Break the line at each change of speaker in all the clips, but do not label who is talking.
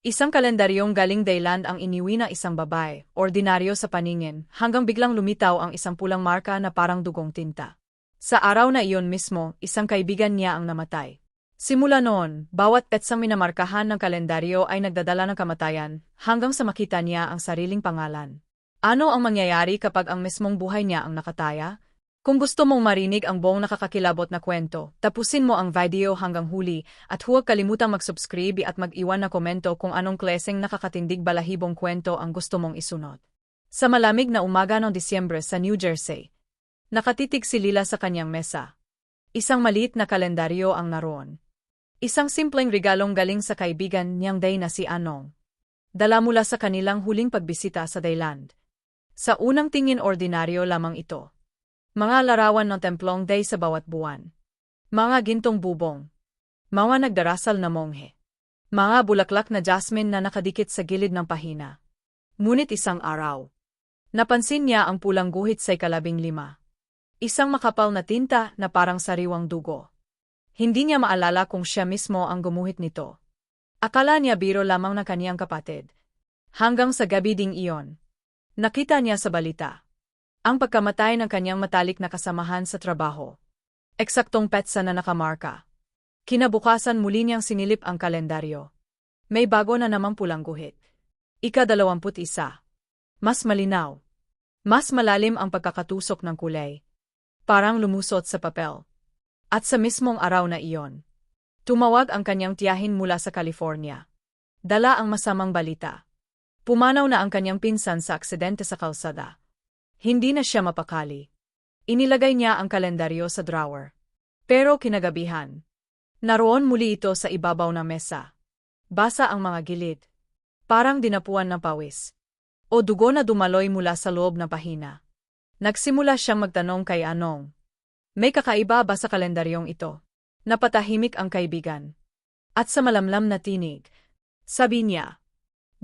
Isang kalendaryong galing Dayland ang iniwi ng isang babae, ordinaryo sa paningin, hanggang biglang lumitaw ang isang pulang marka na parang dugong tinta. Sa araw na iyon mismo, isang kaibigan niya ang namatay. Simula noon, bawat petsang minamarkahan ng kalendaryo ay nagdadala ng kamatayan, hanggang sa makita niya ang sariling pangalan. Ano ang mangyayari kapag ang mismong buhay niya ang nakataya? Kung gusto mong marinig ang buong nakakakilabot na kwento, tapusin mo ang video hanggang huli at huwag kalimutang mag-subscribe at mag-iwan na komento kung anong kleseng nakakatindig balahibong kwento ang gusto mong isunod. Sa malamig na umaga ng Disyembre sa New Jersey, nakatitig si Lila sa kanyang mesa. Isang maliit na kalendaryo ang naroon. Isang simpleng regalong galing sa kaibigan niyang day na si Anong. Dala mula sa kanilang huling pagbisita sa Dayland. Sa unang tingin ordinaryo lamang ito. Mga larawan ng templong day sa bawat buwan. Mga gintong bubong. Mga nagdarasal na monghe. Mga bulaklak na jasmine na nakadikit sa gilid ng pahina. Ngunit isang araw. Napansin niya ang pulang guhit sa ikalabing lima. Isang makapal na tinta na parang sariwang dugo. Hindi niya maalala kung siya mismo ang gumuhit nito. Akala niya biro lamang ng kaniyang kapatid. Hanggang sa gabi ding iyon. Nakita niya sa balita ang pagkamatay ng kanyang matalik na kasamahan sa trabaho. Eksaktong petsa na nakamarka. Kinabukasan muli niyang sinilip ang kalendaryo. May bago na namang pulang guhit. Ika-dalawamput isa. Mas malinaw. Mas malalim ang pagkakatusok ng kulay. Parang lumusot sa papel. At sa mismong araw na iyon, tumawag ang kanyang tiyahin mula sa California. Dala ang masamang balita. Pumanaw na ang kanyang pinsan sa aksidente sa kalsada. Hindi na siya mapakali. Inilagay niya ang kalendaryo sa drawer. Pero kinagabihan. Naroon muli ito sa ibabaw ng mesa. Basa ang mga gilid. Parang dinapuan ng pawis. O dugo na dumaloy mula sa loob ng pahina. Nagsimula siyang magtanong kay Anong. May kakaiba ba sa kalendaryong ito? Napatahimik ang kaibigan. At sa malamlam na tinig, sabi niya,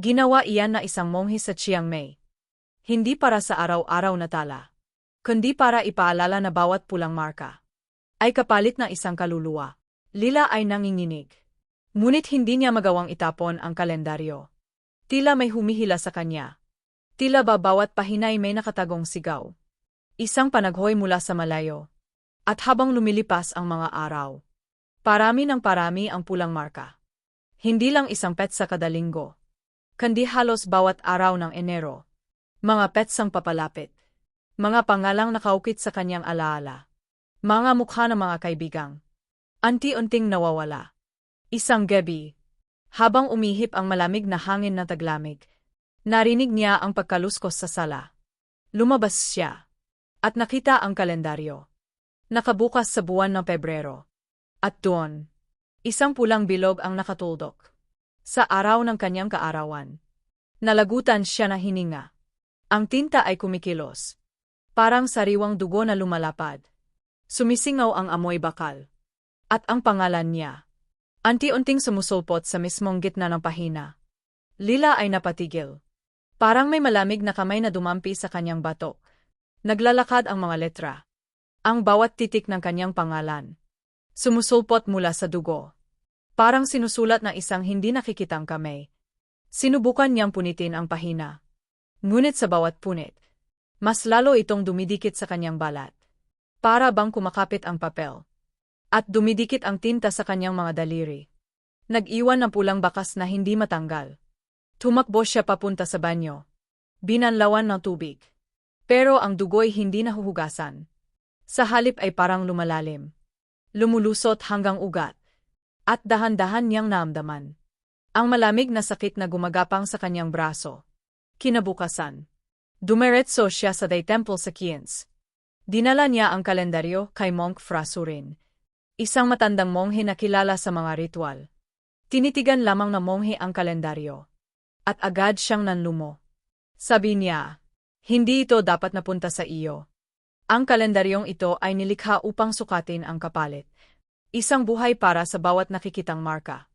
ginawa iyan na isang monghe sa Chiang Mai. Hindi para sa araw-araw na tala, kundi para ipaalala na bawat pulang marka ay kapalit ng isang kaluluwa. Lila ay nanginginig. Ngunit hindi niya magawang itapon ang kalendaryo. Tila may humihila sa kanya. Tila ba bawat pahinay may nakatagong sigaw. Isang panaghoy mula sa malayo. At habang lumilipas ang mga araw, parami ng parami ang pulang marka. Hindi lang isang petsa kada linggo. Kundi halos bawat araw ng Enero. Mga petsang papalapit. Mga pangalang nakaukit sa kanyang alaala. Mga mukha ng mga kaibigang. Anti-unting nawawala. Isang gabi. Habang umihip ang malamig na hangin na taglamig, narinig niya ang pagkaluskos sa sala. Lumabas siya. At nakita ang kalendaryo. Nakabukas sa buwan ng Pebrero. At doon, isang pulang bilog ang nakatuldok. Sa araw ng kanyang kaarawan. Nalagutan siya na hininga. Ang tinta ay kumikilos. Parang sariwang dugo na lumalapad. Sumisingaw ang amoy bakal. At ang pangalan niya. Anti-unting sumusulpot sa mismong gitna ng pahina. Lila ay napatigil. Parang may malamig na kamay na dumampi sa kanyang batok. Naglalakad ang mga letra. Ang bawat titik ng kanyang pangalan. Sumusulpot mula sa dugo. Parang sinusulat ng isang hindi nakikitang kamay. Sinubukan niyang punitin ang pahina. Ngunit sa bawat punit, mas lalo itong dumidikit sa kanyang balat. Para bang kumakapit ang papel. At dumidikit ang tinta sa kanyang mga daliri. Nag-iwan ng pulang bakas na hindi matanggal. Tumakbo siya papunta sa banyo. Binanlawan ng tubig. Pero ang dugo'y hindi nahuhugasan. Sa halip ay parang lumalalim. Lumulusot hanggang ugat. At dahan-dahan niyang naamdaman. Ang malamig na sakit na gumagapang sa kanyang braso. Kinabukasan. Dumeretso siya sa Day Temple sa Kiens. Dinala niya ang kalendaryo kay Monk Frasurin. Isang matandang monghe na kilala sa mga ritual. Tinitigan lamang ng monghe ang kalendaryo. At agad siyang nanlumo. Sabi niya, hindi ito dapat napunta sa iyo. Ang kalendaryong ito ay nilikha upang sukatin ang kapalit. Isang buhay para sa bawat nakikitang marka.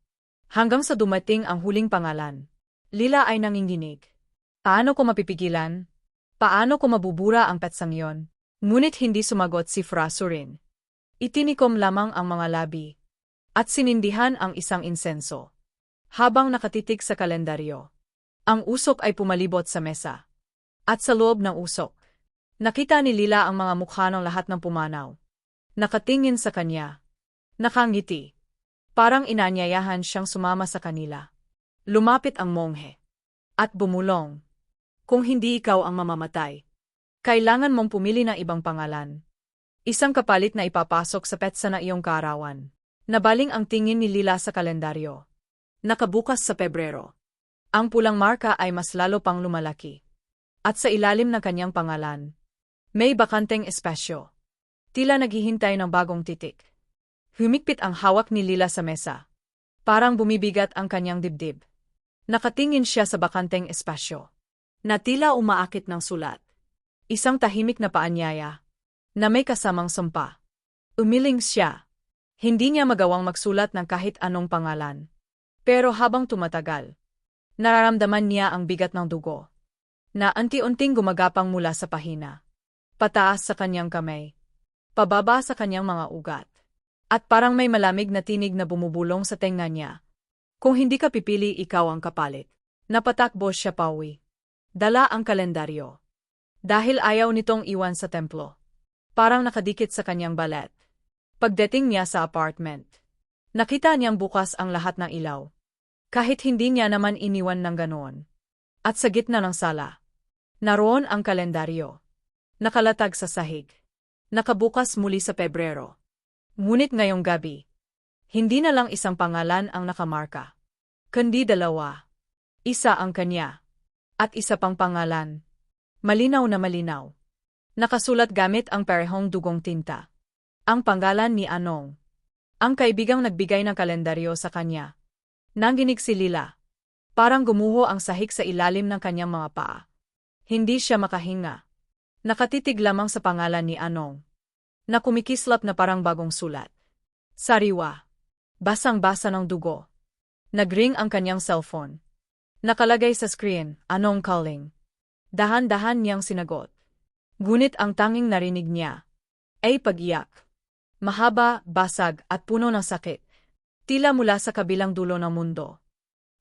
Hanggang sa dumating ang huling pangalan. Lila ay nanginginig. Paano ko mapipigilan? Paano ko mabubura ang petsang yon? Ngunit hindi sumagot si Frasurin. Itinikom lamang ang mga labi. At sinindihan ang isang insenso. habang nakatitig sa kalendaryo. Ang usok ay pumalibot sa mesa. At sa loob ng usok, nakita ni Lila ang mga mukha ng lahat ng pumanaw. Nakatingin sa kanya. Nakangiti. Parang inanyayahan siyang sumama sa kanila. Lumapit ang monghe. At bumulong. Kung hindi ikaw ang mamamatay, kailangan mong pumili ng ibang pangalan. Isang kapalit na ipapasok sa petsa na iyong kaarawan. Nabaling ang tingin ni Lila sa kalendaryo. Nakabukas sa Pebrero. Ang pulang marka ay mas lalo pang lumalaki. At sa ilalim ng kanyang pangalan, may bakanteng espasyo. Tila naghihintay ng bagong titik. Humikpit ang hawak ni Lila sa mesa. Parang bumibigat ang kanyang dibdib. Nakatingin siya sa bakanteng espasyo. Na tila umaakit ng sulat. Isang tahimik na paanyaya. Na may kasamang sumpa. Umiling siya. Hindi niya magawang magsulat ng kahit anong pangalan. Pero habang tumatagal, nararamdaman niya ang bigat ng dugo. Na anti-unting gumagapang mula sa pahina. Pataas sa kanyang kamay. Pababa sa kanyang mga ugat. At parang may malamig na tinig na bumubulong sa tenga niya. Kung hindi ka pipili, ikaw ang kapalit. Napatakbo siya pawi. Dala ang kalendaryo. Dahil ayaw nitong iwan sa templo. Parang nakadikit sa kanyang balet. Pagdating niya sa apartment, nakita niyang bukas ang lahat ng ilaw. Kahit hindi niya naman iniwan ng ganoon. At sa gitna ng sala, naroon ang kalendaryo. Nakalatag sa sahig. Nakabukas muli sa Pebrero. Ngunit ngayong gabi, hindi na lang isang pangalan ang nakamarka. Kundi dalawa. Isa ang kanya. At isa pang pangalan. Malinaw na malinaw. Nakasulat gamit ang parehong dugong tinta. Ang pangalan ni Anong. Ang kaibigang nagbigay ng kalendaryo sa kanya. Nanginig si Lila. Parang gumuho ang sahig sa ilalim ng kanyang mga paa. Hindi siya makahinga. Nakatitig lamang sa pangalan ni Anong. Na kumikislap na parang bagong sulat. Sariwa. Basang-basa ng dugo. Nagring ang kanyang cellphone. Nakalagay sa screen, Anong calling. Dahan-dahan niyang sinagot. Ngunit ang tanging narinig niya ay pag-iyak. Mahaba, basag at puno ng sakit. Tila mula sa kabilang dulo ng mundo.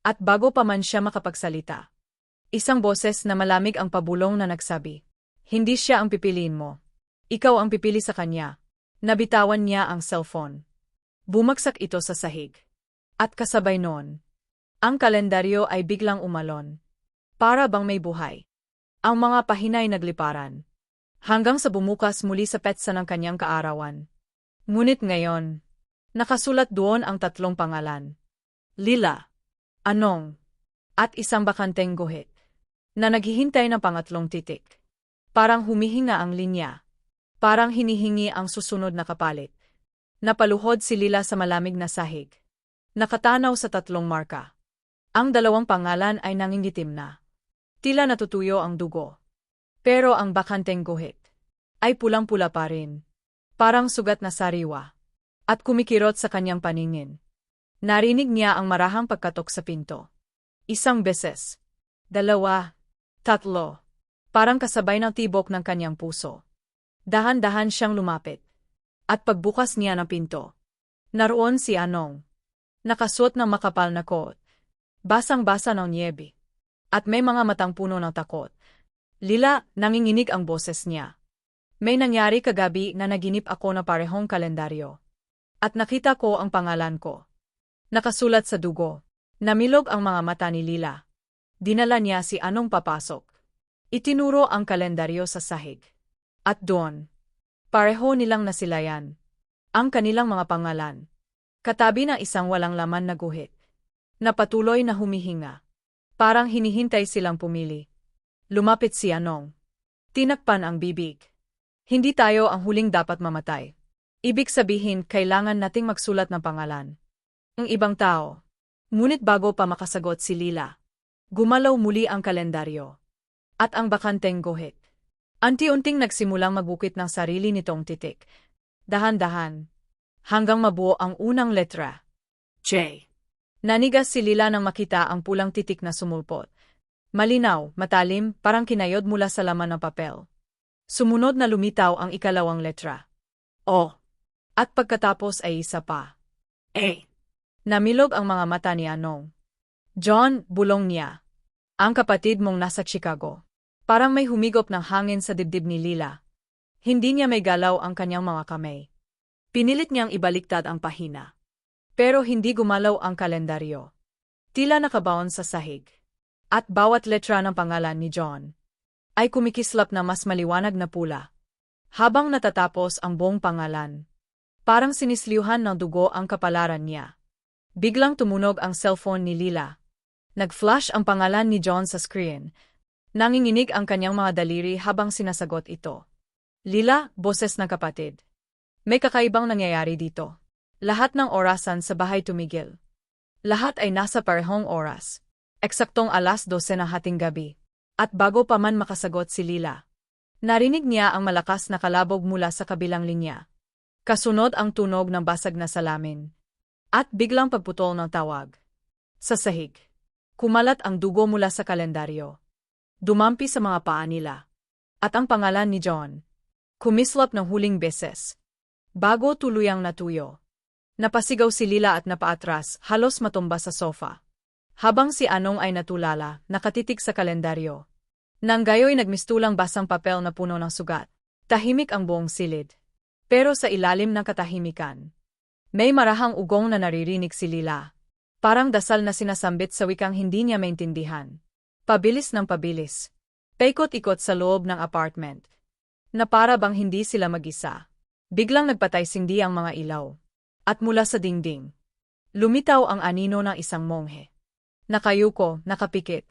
At bago pa man siya makapagsalita, isang boses na malamig ang pabulong na nagsabi, Hindi siya ang pipiliin mo. Ikaw ang pipili sa kanya. Nabitawan niya ang cellphone. Bumagsak ito sa sahig. At kasabay noon, ang kalendaryo ay biglang umalon. Para bang may buhay. Ang mga pahinay nagliparan. Hanggang sa bumukas muli sa petsa ng kanyang kaarawan. Ngunit ngayon, nakasulat doon ang tatlong pangalan. Lila, Anong, at isang bakanteng guhit, na naghihintay ng pangatlong titik. Parang humihinga ang linya. Parang hinihingi ang susunod na kapalit. Napaluhod si Lila sa malamig na sahig. Nakatanaw sa tatlong marka. Ang dalawang pangalan ay nangingitim na. Tila natutuyo ang dugo. Pero ang bakanteng guhit ay pulang-pula pa rin. Parang sugat na sariwa. At kumikirot sa kanyang paningin. Narinig niya ang marahang pagkatok sa pinto. Isang beses. Dalawa. Tatlo. Parang kasabay ng tibok ng kanyang puso. Dahan-dahan siyang lumapit. At pagbukas niya ng pinto. Naroon si Anong. Nakasuot ng makapal na coat. Basang-basa ng niebe. At may mga matang puno ng takot. Lila, nanginginig ang boses niya. May nangyari kagabi na naginip ako na parehong kalendaryo. At nakita ko ang pangalan ko. Nakasulat sa dugo. Namilog ang mga mata ni Lila. Dinala niya si Anong papasok. Itinuro ang kalendaryo sa sahig. At doon, pareho nilang nasilayan. Ang kanilang mga pangalan. Katabi ng isang walang laman na guhit. Na patuloy na humihinga. Parang hinihintay silang pumili. Lumapit si Anong. Tinakpan ang bibig. Hindi tayo ang huling dapat mamatay. Ibig sabihin, kailangan nating magsulat ng pangalan. Ang ibang tao. Ngunit bago pa makasagot si Lila, gumalaw muli ang kalendaryo. At ang bakanteng guhit. Anti-unting nagsimulang magbukit ng sarili nitong titik. Dahan-dahan. Hanggang mabuo ang unang letra. J. Nanigas si Lila nang makita ang pulang titik na sumulpot. Malinaw, matalim, parang kinayod mula sa laman ng papel. Sumunod na lumitaw ang ikalawang letra. O. At pagkatapos ay isa pa. A. Namilog ang mga mata ni Anong. John, bulong. Ang kapatid mong nasa Chicago. Parang may humigop ng hangin sa dibdib ni Lila. Hindi niya may galaw ang kanyang mga kamay. Pinilit niyang ibaliktad ang pahina. Pero hindi gumalaw ang kalendaryo. Tila nakabaon sa sahig. At bawat letra ng pangalan ni John ay kumikislap na mas maliwanag na pula. Habang natatapos ang buong pangalan, parang sinisliuhan ng dugo ang kapalaran niya. Biglang tumunog ang cellphone ni Lila. Nag-flash ang pangalan ni John sa screen. Nanginginig ang kanyang mga daliri habang sinasagot ito. Lila, boses ng kapatid. May kakaibang nangyayari dito. Lahat ng orasan sa bahay tumigil. Lahat ay nasa parehong oras. Eksaktong alas 12 ng hating gabi. At bago pa man makasagot si Lila, narinig niya ang malakas na kalabog mula sa kabilang linya. Kasunod ang tunog ng basag na salamin. At biglang pagputol ng tawag. Sa sahig. Kumalat ang dugo mula sa kalendaryo. Dumampi sa mga paa nila. At ang pangalan ni John. Kumislap ng huling beses. Bago tuluyang natuyo. Napasigaw si Lila at napaatras, halos matumba sa sofa. Habang si Anong ay natulala, nakatitig sa kalendaryo. Nang gayoy nagmistulang basang papel na puno ng sugat. Tahimik ang buong silid. Pero sa ilalim ng katahimikan, may marahang ugong na naririnig si Lila. Parang dasal na sinasambit sa wikang hindi niya maintindihan. Pabilis ng pabilis. Paikot-ikot sa loob ng apartment. Na para bang hindi sila mag-isa. Biglang nagpatay sindi ang mga ilaw. At mula sa dingding, lumitaw ang anino ng isang monghe. Nakayuko, nakapikit.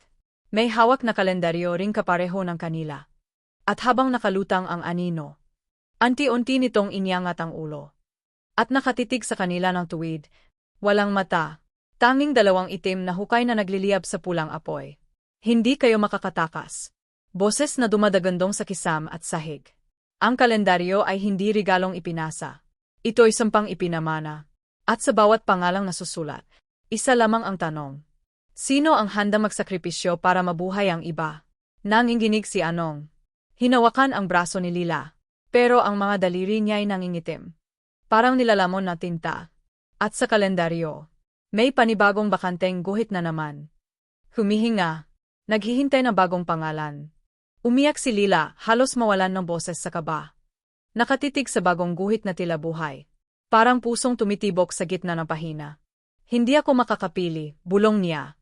May hawak na kalendaryo ring kapareho ng kanila. At habang nakalutang ang anino, anti-unti nitong inyangat ang ulo. At nakatitig sa kanila ng tuwid, walang mata, tanging dalawang itim na hukay na nagliliyab sa pulang apoy. Hindi kayo makakatakas. Boses na dumadagandong sa kisam at sahig. Ang kalendaryo ay hindi regalong ipinasa. Ito'y sampang ipinamana. At sa bawat pangalang nasusulat, isa lamang ang tanong. Sino ang handa magsakripisyo para mabuhay ang iba? Nanginginig si Anong. Hinawakan ang braso ni Lila. Pero ang mga daliri niya ay nangingitim. Parang nilalamon na tinta. At sa kalendaryo, may panibagong bakanteng guhit na naman. Humihinga. Naghihintay ng bagong pangalan. Umiyak si Lila, halos mawalan ng boses sa kaba. Nakatitig sa bagong guhit na tila buhay. Parang pusong tumitibok sa gitna ng pahina. Hindi ako makakapili, bulong niya.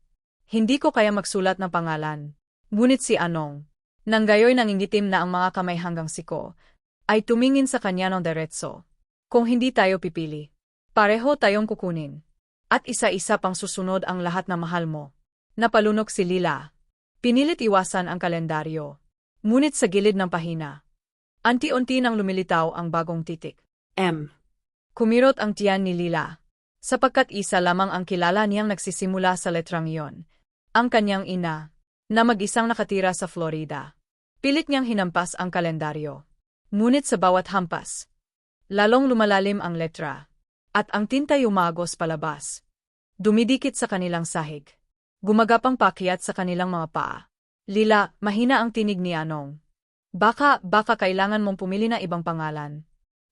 Hindi ko kaya magsulat ng pangalan. Ngunit si Anong, nang gayoy nangingitim na ang mga kamay hanggang siko, ay tumingin sa kanya ng diretso. Kung hindi tayo pipili, pareho tayong kukunin. At isa-isa pang susunod ang lahat na mahal mo. Napalunok si Lila. Pinilit iwasan ang kalendaryo. Ngunit sa gilid ng pahina. Anti-unti nang lumilitaw ang bagong titik.
M.
Kumirot ang tiyan ni Lila. Sapagkat isa lamang ang kilala niyang nagsisimula sa letrang iyon. Ang kanyang ina, na mag-isang nakatira sa Florida. Pilit niyang hinampas ang kalendaryo. Ngunit sa bawat hampas, lalong lumalalim ang letra, at ang tinta umagos palabas. Dumidikit sa kanilang sahig. Gumagapang pakyat sa kanilang mga paa. Lila, mahina ang tinig ni Anong. Baka, baka kailangan mong pumili na ibang pangalan.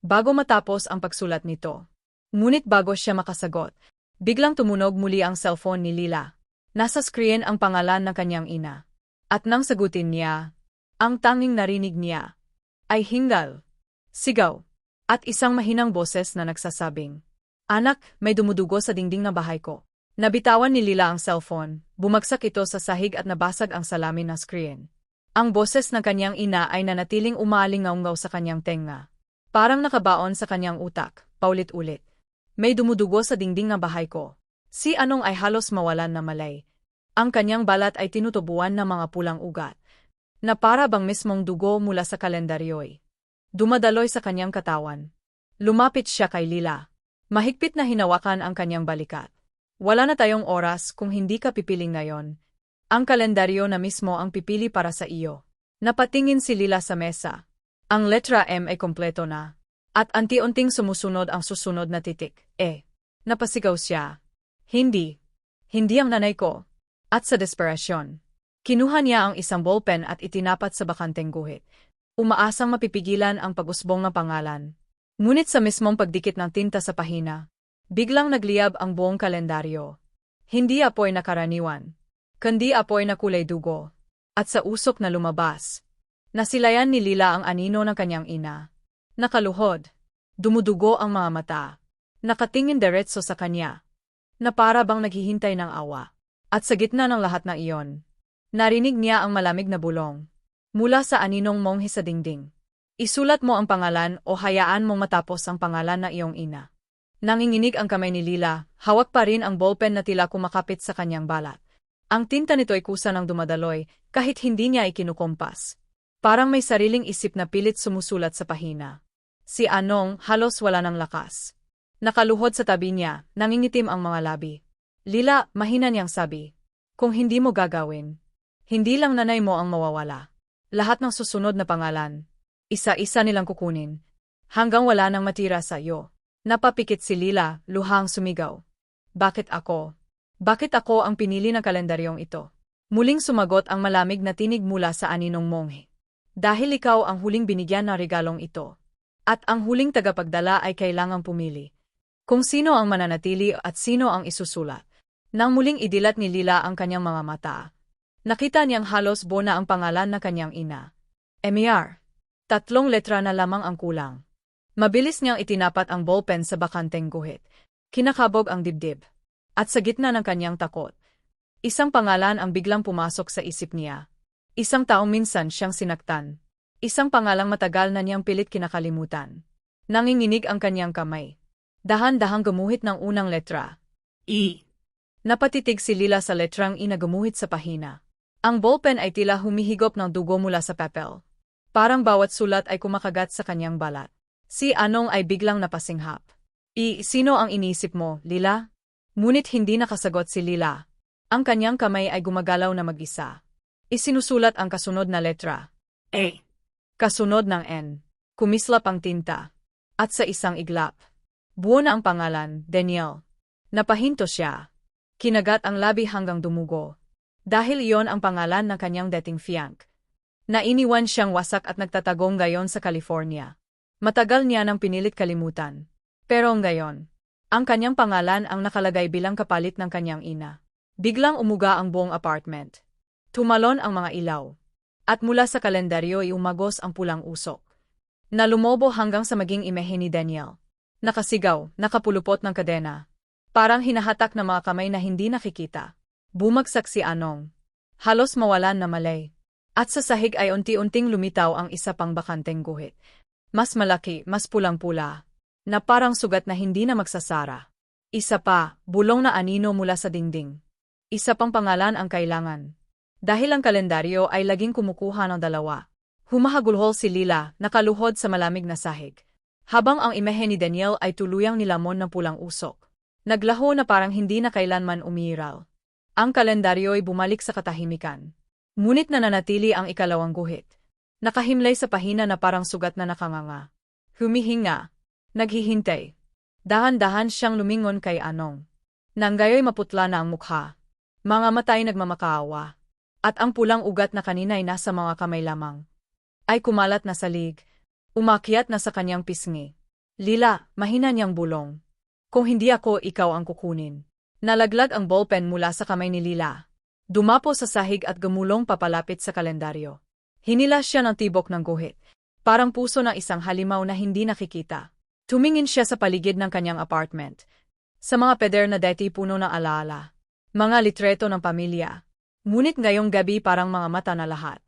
Bago matapos ang pagsulat nito. Ngunit bago siya makasagot, biglang tumunog muli ang cellphone ni Lila. Nasa screen ang pangalan ng kanyang ina. At nang sagutin niya, ang tanging narinig niya ay hingal, sigaw, at isang mahinang boses na nagsasabing, Anak, may dumudugo sa dingding na bahay ko. Nabitawan ni Lila ang cellphone, bumagsak ito sa sahig at nabasag ang salamin ng screen. Ang boses ng kanyang ina ay nanatiling umalingaw sa kanyang tenga. Parang nakabaon sa kanyang utak, paulit-ulit. May dumudugo sa dingding na bahay ko. Si Anong ay halos mawalan na malay. Ang kanyang balat ay tinutubuan ng mga pulang ugat, na para bang mismong dugo mula sa kalendaryoy. Dumadaloy sa kanyang katawan. Lumapit siya kay Lila. Mahigpit na hinawakan ang kanyang balikat. Wala na tayong oras kung hindi ka pipiling ngayon. Ang kalendaryo na mismo ang pipili para sa iyo. Napatingin si Lila sa mesa. Ang letra M ay kompleto na. At anti-unting sumusunod ang susunod na titik, E. Napasigaw siya. Hindi. Hindi ang nanay ko. At sa desperasyon, kinuha niya ang isang ballpen at itinapat sa bakanteng guhit. Umaasang mapipigilan ang pag-usbong ng pangalan. Ngunit sa mismong pagdikit ng tinta sa pahina, biglang nagliyab ang buong kalendaryo. Hindi apoy na karaniwan. Kundi apoy na kulay dugo. At sa usok na lumabas. Nasilayan ni Lila ang anino ng kanyang ina. Nakaluhod. Dumudugo ang mga mata. Nakatingin diretso sa kanya. Na para bang naghihintay ng awa. At sa gitna ng lahat na iyon, narinig niya ang malamig na bulong. Mula sa aninong monghe sa dingding. Isulat mo ang pangalan o hayaan mong matapos ang pangalan na iyong ina. Nanginginig ang kamay ni Lila, hawak pa rin ang ballpen na tila kumakapit sa kanyang balat. Ang tinta nito ay kusa ng dumadaloy, kahit hindi niya ikinukompas. Parang may sariling isip na pilit sumusulat sa pahina. Si Anong halos wala ng lakas. Nakaluhod sa tabi niya, nangingitim ang mga labi. Lila, mahina niyang sabi. Kung hindi mo gagawin, hindi lang nanay mo ang mawawala. Lahat ng susunod na pangalan, isa-isa nilang kukunin. Hanggang wala nang matira sa iyo. Napapikit si Lila, luhang sumigaw. Bakit ako? Bakit ako ang pinili ng kalendaryong ito? Muling sumagot ang malamig na tinig mula sa aninong monghe. Dahil ikaw ang huling binigyan ng regalong ito. At ang huling tagapagdala ay kailangang pumili. Kung sino ang mananatili at sino ang isusulat. Nang muling idilat ni Lila ang kanyang mga mata. Nakita niyang halos bona ang pangalan na kanyang ina. Emiar. Tatlong letra na lamang ang kulang. Mabilis niyang itinapat ang ballpen sa bakanteng guhit. Kinakabog ang dibdib. At sa gitna ng kanyang takot, isang pangalan ang biglang pumasok sa isip niya. Isang taong minsan siyang sinaktan. Isang pangalang matagal na niyang pilit kinakalimutan. Nanginginig ang kanyang kamay. Dahan-dahang gumuhit ng unang letra.
E.
Napatitig si Lila sa letrang inagumuhit sa pahina. Ang ballpen ay tila humihigop ng dugo mula sa papel. Parang bawat sulat ay kumakagat sa kanyang balat. Si Anong ay biglang napasinghap. I, sino ang inisip mo, Lila? Ngunit hindi nakasagot si Lila. Ang kanyang kamay ay gumagalaw na mag-isa. Isinusulat ang kasunod na letra.
A.
Kasunod ng N. Kumislap ang tinta. At sa isang iglap. Buo na ang pangalan, Daniel. Napahinto siya. Kinagat ang labi hanggang dumugo. Dahil iyon ang pangalan ng kanyang dating fiank. Nainiwan siyang wasak at nagtatagong gayon sa California. Matagal niya nang pinilit kalimutan. Pero ngayon, ang kanyang pangalan ang nakalagay bilang kapalit ng kanyang ina. Biglang umuga ang buong apartment. Tumalon ang mga ilaw. At mula sa kalendaryo ay umagos ang pulang usok. Nalumobo hanggang sa maging imehe ni Daniel. Nakasigaw, nakapulupot ng kadena. Parang hinahatak na mga kamay na hindi nakikita. Bumagsak si Anong. Halos mawalan na malay. At sa sahig ay unti-unting lumitaw ang isa pang bakanteng guhit. Mas malaki, mas pulang-pula. Na parang sugat na hindi na magsasara. Isa pa, bulong na anino mula sa dingding. Isa pang pangalan ang kailangan. Dahil ang kalendaryo ay laging kumukuha ng dalawa. Humahagulhol si Lila, nakaluhod sa malamig na sahig. Habang ang imehe ni Daniel ay tuluyang nilamon ng pulang usok. Naglaho na parang hindi na kailanman umiiral. Ang kalendaryo ay bumalik sa katahimikan. Ngunit nananatili ang ikalawang guhit. Nakahimlay sa pahina na parang sugat na nakanganga. Humihinga. Naghihintay. Dahan-dahan siyang lumingon kay Anong. Nanggayoy maputla na ang mukha. Mga matay nagmamakaawa. At ang pulang ugat na kanina'y nasa mga kamay lamang. Ay kumalat na sa lig. Umakyat na sa kanyang pisngi. Lila, mahina niyang bulong. Kung hindi ako, ikaw ang kukunin. Nalaglag ang ballpen mula sa kamay ni Lila. Dumapo sa sahig at gumulong papalapit sa kalendaryo. Hinila siya ng tibok ng guhit. Parang puso ng isang halimaw na hindi nakikita. Tumingin siya sa paligid ng kanyang apartment. Sa mga peder na deti puno ng alaala. Mga litreto ng pamilya. Ngunit ngayong gabi parang mga mata na lahat.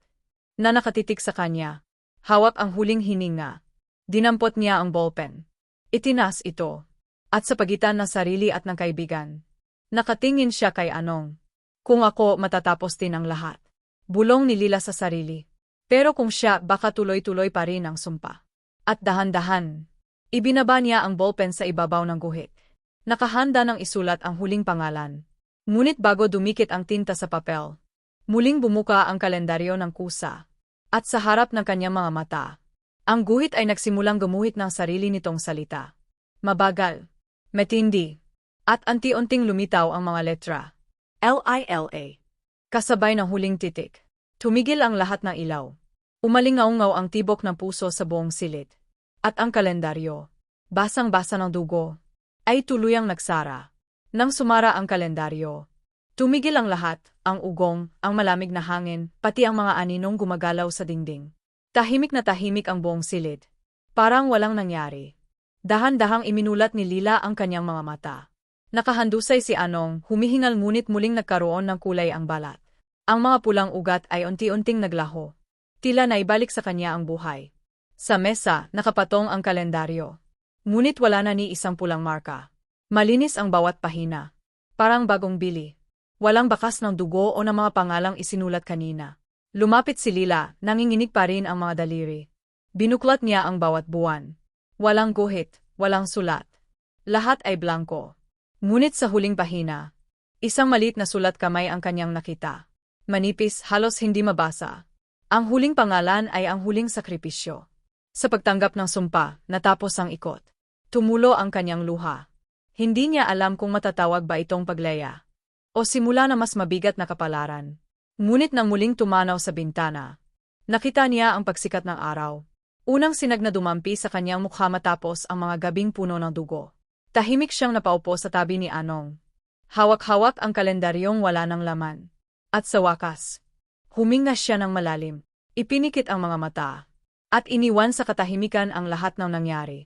Na nakatitik sa kanya. Hawak ang huling hininga. Dinampot niya ang ballpen. Itinas ito. At sa pagitan ng sarili at ng kaibigan. Nakatingin siya kay Anong. Kung ako, matatapos din ang lahat. Bulong ni Lila sa sarili. Pero kung siya, baka tuloy-tuloy pa rin ang sumpa. At dahan-dahan. Ibinaba niya ang ballpen sa ibabaw ng guhit. Nakahanda ng isulat ang huling pangalan. Ngunit bago dumikit ang tinta sa papel, muling bumuka ang kalendaryo ng kusa. At sa harap ng kanyang mga mata, ang guhit ay nagsimulang gumuhit ng sarili nitong salita. Mabagal, metindi, at anti-unting lumitaw ang mga letra. L-I-L-A. Kasabay ng huling titik. Tumigil ang lahat ng ilaw. Umalingaungaw ang tibok ng puso sa buong silid. At ang kalendaryo, basang-basa ng dugo, ay tuluyang nagsara. Nang sumara ang kalendaryo, tumigil ang lahat, ang ugong, ang malamig na hangin, pati ang mga aninong gumagalaw sa dingding. Tahimik na tahimik ang buong silid. Parang walang nangyari. Dahan-dahang iminulat ni Lila ang kanyang mga mata. Nakahandusay si Anong, humihingal ngunit muling nagkaroon ng kulay ang balat. Ang mga pulang ugat ay unti-unting naglaho. Tila naibalik sa kanya ang buhay. Sa mesa, nakapatong ang kalendaryo. Ngunit wala na ni isang pulang marka. Malinis ang bawat pahina. Parang bagong bili. Walang bakas ng dugo o ng mga pangalang isinulat kanina. Lumapit si Lila, nanginginig pa rin ang mga daliri. Binuklat niya ang bawat buwan. Walang guhit, walang sulat. Lahat ay blanco. Ngunit sa huling pahina, isang malit na sulat kamay ang kanyang nakita. Manipis, halos hindi mabasa. Ang huling pangalan ay ang huling sakripisyo. Sa pagtanggap ng sumpa, natapos ang ikot. Tumulo ang kanyang luha. Hindi niya alam kung matatawag ba itong pagleya. O simula na mas mabigat na kapalaran. Ngunit nang muling tumanaw sa bintana, nakita niya ang pagsikat ng araw. Unang sinag na dumampi sa kanyang mukha matapos ang mga gabing puno ng dugo. Tahimik siyang napaupo sa tabi ni Anong. Hawak-hawak ang kalendaryong wala ng laman. At sa wakas, huminga siya ng malalim. Ipinikit ang mga mata. At iniwan sa katahimikan ang lahat ng nangyari.